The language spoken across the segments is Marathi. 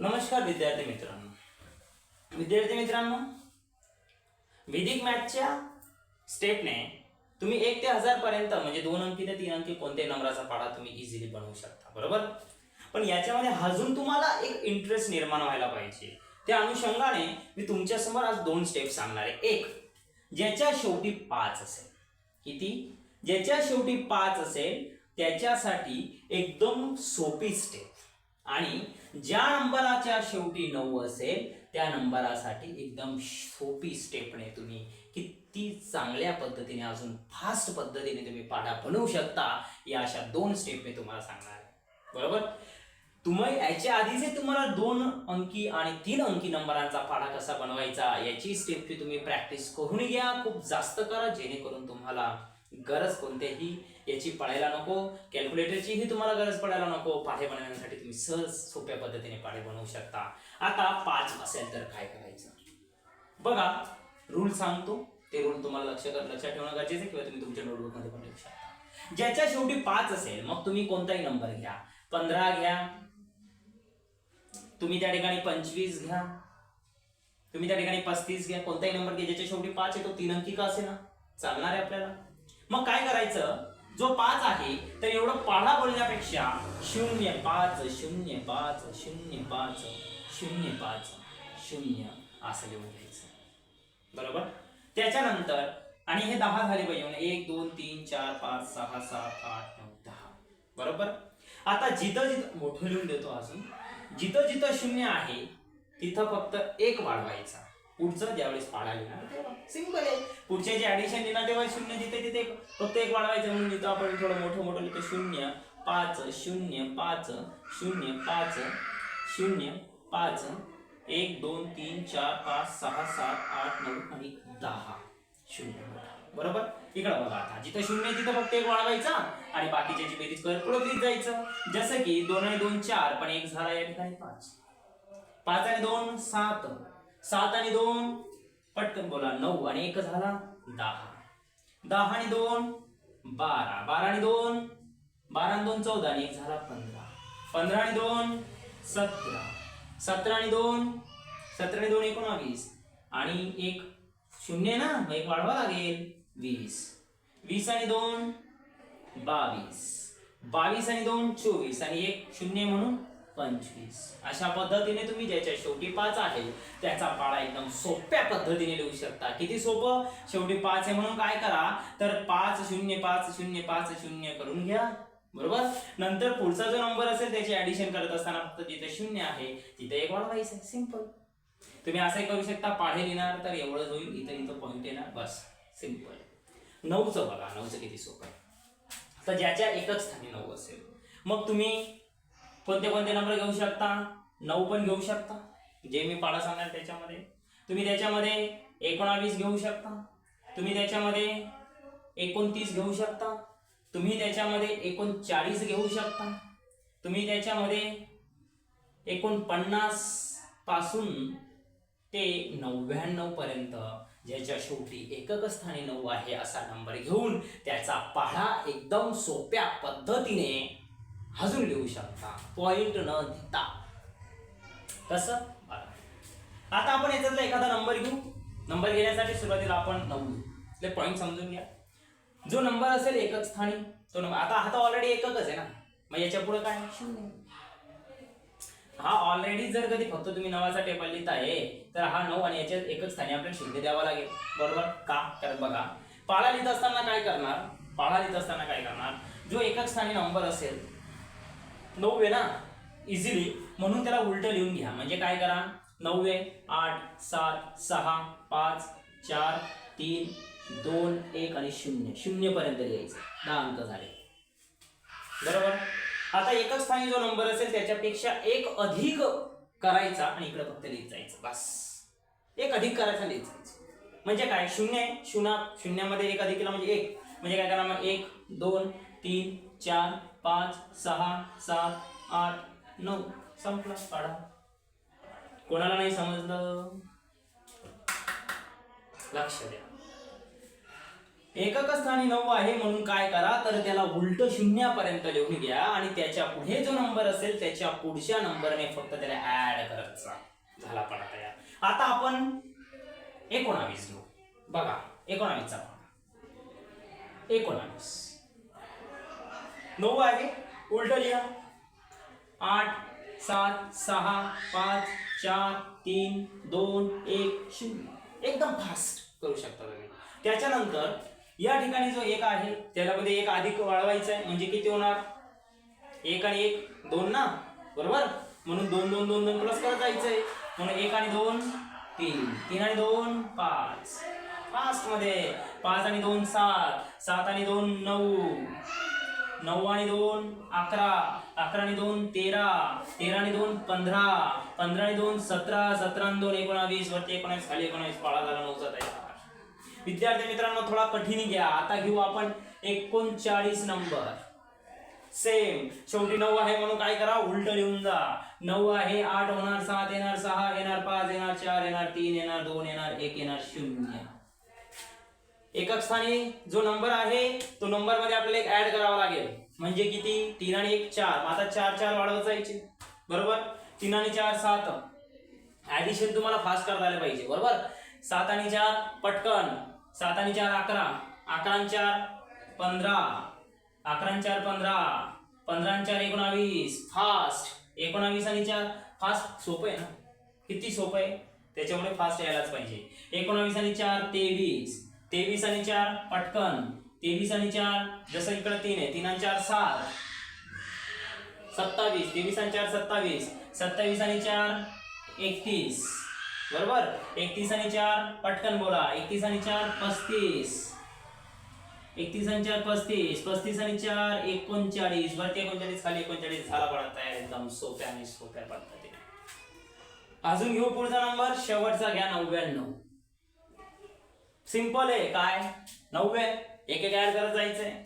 नमस्कार विद्यार्थी मित्रांनो. विद्यार्थी मित्रांनो विधिक मॅथच्या स्टेपने तुम्ही एक ते हजार पर्यंत म्हणजे दोन अंकी ते तीन अंकी कोणत्याही नंबराचा पाढा तुम्ही इझिली बनवू शकता बरोबर? पण याच्यामध्ये अजून तुम्हाला एक इंटरेस्ट निर्माण व्हायला पाहिजे. त्या अनुषंगाने मी तुमच्यासमोर आज दोन स्टेप सांगणार आहे. एक ज्याच्या शेवटी पाच असेल. किती? ज्याच्या शेवटी पाच असेल त्याच्यासाठी एकदम सोपी स्टेप आणि ज्या नंबराच्या शेवटी नऊ असेल त्या नंबरासाठी एकदम सोपी स्टेपने तुम्ही किती चांगल्या पद्धतीने अजून फास्ट पद्धतीने तुम्ही पाढा बनवू शकता या अशा दोन स्टेप मी तुम्हाला सांगणार आहे. बरोबर? तुम्ही याच्या आधीचे तुम्हाला दोन अंकी आणि तीन अंकी नंबरांचा पाढा कसा बनवायचा याची स्टेपची तुम्ही प्रॅक्टिस करून घ्या खूप जास्त करा जेणेकरून तुम्हाला गरज कोणत्याही याची पडायला नको कॅल्क्युलेटरचीही तुम्हाला गरज पडायला नको पाढे बनवण्यासाठी तुम्ही सहज सोप्या पद्धतीने पाढे बनवू शकता. आता पाच असेल तर काय करायचं? बघा रूल सांगतो ते रूल तुम्हाला लक्ष लक्षात ठेवणं गरजेचं किंवा तुम्ही तुमच्या नोटबुकमध्ये पण लिहू शकता. ज्याच्या शेवटी पाच असेल मग तुम्ही कोणताही नंबर घ्या. पंधरा घ्या. तुम्ही त्या ठिकाणी पंचवीस घ्या. तुम्ही त्या ठिकाणी पस्तीस घ्या. कोणताही नंबर घ्या. ज्याच्या शेवटी पाच आहे तो तीन अंकी का असे ना चालणार आहे आपल्याला. मग काय करायचं? जो पाच आहे तर एवढं पाढा बोलण्यापेक्षा शून्य पाच शून्य पाच शून्य पाच शून्य पाच शून्य असं लिहून घ्यायचं. बरोबर? त्याच्यानंतर आणि हे दहा झाले पाहिजे म्हणजे एक दोन तीन चार पाच सहा सात आठ नऊ दहा. बरोबर? आता जिथं जिथं मोठं लिहून देतो अजून. जिथं जिथं शून्य आहे तिथं फक्त एक वाढवायचा. पुढचं ज्यावेळेस पाडा लिहिणार तेव्हा. सिंपल आहे. पुढचे जे ऍडिशन येणार तेव्हा शून्य जिथे तिथे फक्त एक वाढवायचं म्हणून जिथं आपण थोडं मोठं मोठं लिहितो. शून्य पाच शून्य पाच शून्य पाच शून्य पाच एक दोन तीन चार पाच सहा सात आठ नऊ आणि दहा. शून्य बरोबर? इकडं बघा आता. जिथं शून्य तिथं फक्त एक वाढवायचा आणि बाकीच्याची बेरीज करत पुढे घेत जायचं. जसं की दोन आणि दोन चार पण एक झाला या ठिकाणी पाच. पाच आणि दोन सात. सात आणि दोन. पटकन बोला नऊ आणि एक झाला दहा. दहा आणि दोन बारा. बारा आणि दोन बारा आणि दोन चौदा आणि एक झाला पंधरा. पंधरा आणि दोन सतरा. सतरा आणि दोन सतरा आणि दोन एकोणावीस. आणि एक शून्य ना मग एक वाढवा लागेल वीस. वीस आणि दोन बावीस. बावीस आणि दोन चोवीस. आणि एक शून्य म्हणून पंचवीस. अशा पद्धतीने तुम्ही ज्याच्या शेवटी पाच आहे त्याचा पाडा एकदम सोप्या पद्धतीने लिहू शकता. किती सोपं? शेवटी पाच आहे म्हणून काय करा? तर पाच शून्य पाच शून्य पाच शून्य करून घ्या. बरोबर? नंतर पुढचा जो नंबर असेल त्याची ऍडिशन करत असताना फक्त जिथे शून्य आहे तिथे एक वाढवायचं सिंपल तुम्ही असंही करू शकता पाढे लिहिणार तर एवढंच होईल. इथं इथं पॉईंट येणार. बस. सिंपल नऊचं बघा. नऊचं किती सोपं तर ज्याच्या एकच स्थानी नऊ असेल. मग तुम्ही कोणते कोणते नंबर घेऊ शकता? नऊ पण घेऊ शकता. जे मी पाडा सांगणार त्याच्यामध्ये. तुम्ही त्याच्यामध्ये एकोणावीस घेऊ शकता. तुम्ही त्याच्यामध्ये एकोणतीस घेऊ शकता. तुम्ही त्याच्यामध्ये एकोणचाळीस घेऊ शकता. तुम्ही त्याच्यामध्ये एकोणपन्नासपासून ते नव्याण्णव पर्यंत ज्याच्या शेवटी एकक स्थानी नऊ आहे असा नंबर घेऊन त्याचा पाढा एकदम सोप्या पद्धतीने हजून लिहू शकता. पॉइंट न देता. कसं? बघा आता आपण याच्यातला एखादा नंबर घेऊ. नंबर घेण्यासाठी सुरुवातीला आपण नऊ. पॉईंट समजून घ्या. जो नंबर असेल एकक स्थानी तो नंबर आता हा तर ऑलरेडी एककच आहे ना? मग याच्यापुढे काय? शून्य हा ऑलरेडी जर कधी फक्त तुम्ही नवाचा टेबल लिहिताय तर हा नऊ आणि याच्यात एकच स्थानी आपल्याला शून्य द्यावा लागेल. बरोबर? का? कारण बघा पाळा लिहित असताना काय करणार? पाळा लिहित असताना काय करणार? जो एकक स्थानी नंबर असेल नऊ आहे ना? इझिली म्हणून त्याला उलटं लिहून घ्या. म्हणजे काय करा? नऊ आहे आठ सात सहा पाच चार तीन दोन एक आणि शून्य. शून्य पर्यंत लिहायचं. दहा अंक झाले. बरोबर? आता एकच स्थानी जो नंबर असेल त्याच्यापेक्षा एक अधिक करायचा आणि इकडे फक्त लिहित जायचं. बस. एक अधिक करायचा लिहित जायचं. म्हणजे काय? शून्य आहे शून्य शून्यामध्ये एक अधिक केला म्हणजे एक. म्हणजे काय करा मग? एक दोन तीन चार पाच सहा सात आठ नऊ. संपला काढा कोणाला नाही समजलं? लक्ष द्या. एकक स्थानी नऊ आहे म्हणून काय करा तर त्याला उलट शून्यापर्यंत लिहून घ्या आणि त्याच्या पुढे जो नंबर असेल त्याच्या पुढच्या नंबरने फक्त त्याला ऍड करत जा. झाला पण तयार. आता आपण एकोणावीस घेऊ. बघा एकोणावीसचा एकोणावीस. नऊ आहे उलट लिहा. आठ सात सहा पाच चार तीन दोन एक शून्य. एकदम फास्ट करू शकता तुम्ही. त्याच्यानंतर या ठिकाणी जो एक आहे त्याच्यामध्ये एक अधिक वाढवायचा आहे. म्हणजे किती होणार? एक आणि एक दोन ना? बरोबर? म्हणून दोन दोन दोन दोन प्लस करत जायचंय. म्हणून एक आणि दोन तीन. तीन आणि दोन पाच. पाच मध्ये. पाच आणि दोन सात. सात आणि दोन नऊ. नऊ आणि दोन अकरा. अकरा आणि दोन तेरा. तेरा आणि दोन पंधरा. पंधरा आणि दोन सतरा. सतरा आणि दोन एकोणावीस. वरती एकोणावीस खाली एकोणावीस. पाळा झाला नऊचा तयार. विद्यार्थी मित्रांनो थोडा कठीण घ्या. आता घेऊ आपण एकोणचाळीस नंबर. सेम शेवटी नऊ आहे म्हणून काय करा? उलट लिहून जा. नऊ आहे आठ होणार सात येणार सहा येणार पाच येणार चार येणार तीन येणार दोन येणार एक येणार शून्य. एकक स्थानी जो नंबर आहे तो नंबरमध्ये आपल्याला एक ऍड करावा लागेल. म्हणजे किती? तीन आणि एक चार. आता चार चार वाढवत जायचे बरोबर? तीन आणि चार सात. ऍडिशन तुम्हाला फास्ट करता आलं पाहिजे. बरोबर? सात आणि चार पटकन. सात आणि चार अकरा. अकरा आणि चार पंधरा. अकरा आणि चार पंधरा. पंधरा आणि चार एकोणावीस. फास्ट एकोणावीस आणि चार फास्ट सोपं आहे ना? किती सोपं आहे? त्याच्यामुळे फास्ट यायलाच पाहिजे. एकोणावीस आणि चार तेवीस. तेवीस आणि चार पटकन. तेवीस आणि चार जसं इकडे तीन आहे तीन आणि चार सात. सत्तावीस. तेवीस आणि चार सत्तावीस. सत्तावीस आणि चार एकतीस. बरोबर? एकतीस आणि चार पटकन बोला. एकतीस आणि चार पस्तीस. एकतीस आणि चार पस्तीस. पस्तीस आणि चार एकोणचाळीस. वरती एकोणचाळीस खाली एकोणचाळीस. झाला पडत तयार एकदम सोप्या आणि सोप्या पडतात अजून घेऊ पुढचा नंबर शेवटचा घ्या नव्याण्णव. सिंपल आहे. काय? नव्वे. एक एक ऍड करत जायचंय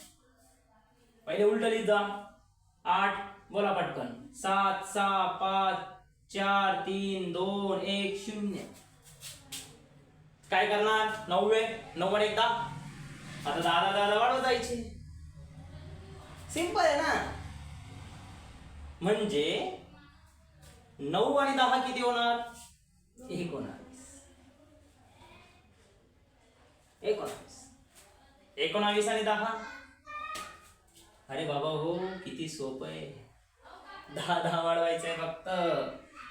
पहिले उलट लिहित जा आठ. बोला पटकन. सात सहा पाच चार तीन दोन एक शून्य. काय करणार? नव्वे. नव्वद एकदा. आता दहा दहा वाढवत जायचे. सिंपल आहे ना? म्हणजे नऊ आणि दहा किती होणार? एक होणार. एकोणावीस. एकोणावीस आणि दहा? अरे बाबा हो किती सोपं आहे. दहा दहा वाढवायचंय फक्त.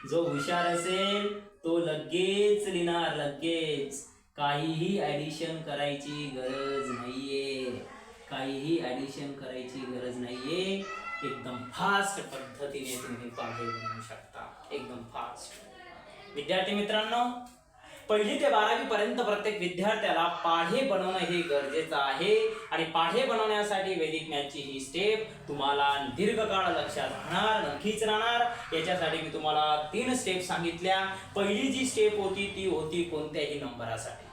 जो हुशार असेल तो लगेच लिहिणार लगेच. काहीही ॲडिशन करायची गरज नाहीये. काहीही ॲडिशन करायची गरज नाहीये. एकदम फास्ट पद्धतीने तुम्ही पाढे शकता. एकदम फास्ट विद्यार्थी मित्रांनो पहिली ते बारावी पर्यंत प्रत्येक विद्यार्थ्याला पाढे बनवणं हे गरजेचं आहे. आणि पाढे बनवण्यासाठी वैदिक मॅथची ही स्टेप तुम्हाला दीर्घकाळ लक्षात राहणार नक्कीच राहणार. याच्यासाठी मी तुम्हाला तीन स्टेप सांगितल्या. पहिली जी स्टेप होती ती होती कोणत्याही नंबरासाठी.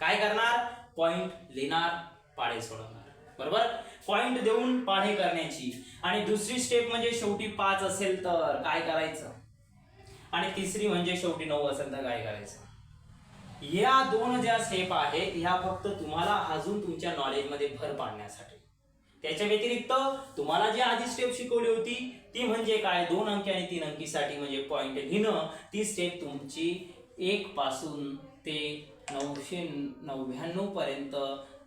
काय करणार? पॉइंट लिहिणार पाढे सोडवणार. बरोबर? पॉइंट देऊन पाढे करण्याची. आणि दुसरी स्टेप म्हणजे शेवटी पाच असेल तर काय करायचं? आणि तिसरी म्हणजे शेवटी नऊ असेल तर काय करायचं? या दोन ज्या स्टेप आहेत ह्या फक्त तुम्हाला अजून तुमच्या नॉलेजमध्ये भर पाडण्यासाठी. त्याच्या व्यतिरिक्त तुम्हाला जी आधी स्टेप शिकवली होती ती म्हणजे काय? दोन अंकी आणि तीन अंकीसाठी म्हणजे पॉईंट लिहिणं. ती स्टेप तुमची एक पासून ते नऊशे नव्याण्णव पर्यंत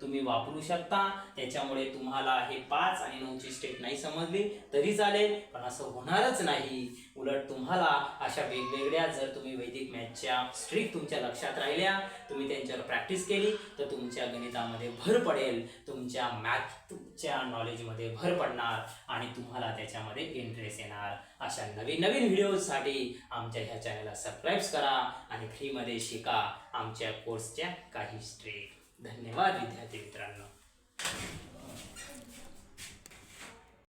तुम्ही वापरू शकता. त्याच्यामुळे तुम्हाला हे पाच आणि नऊची स्टेप नाही समजली तरी चालेल. पण असं होणारच नाही. उलट तुम्हाला अशा वेगवेगळ्या जर तुम्ही वैदिक मॅथच्या स्ट्रिक तुमच्या लक्षात राहिल्या तुम्ही त्यांच्यावर प्रॅक्टिस केली तर तुमच्या गणितामध्ये भर पडेल. तुमच्या मॅथच्या नॉलेजमध्ये भर पडणार आणि तुम्हाला त्याच्यामध्ये इंटरेस्ट येणार. अशा नवीन नवीन व्हिडिओजसाठी आमच्या ह्या चॅनलला सबस्क्राईब करा आणि फ्रीमध्ये शिका आमच्या कोर्सच्या काही स्ट्रीक धन्यवाद विद्यार्थी मित्रांनो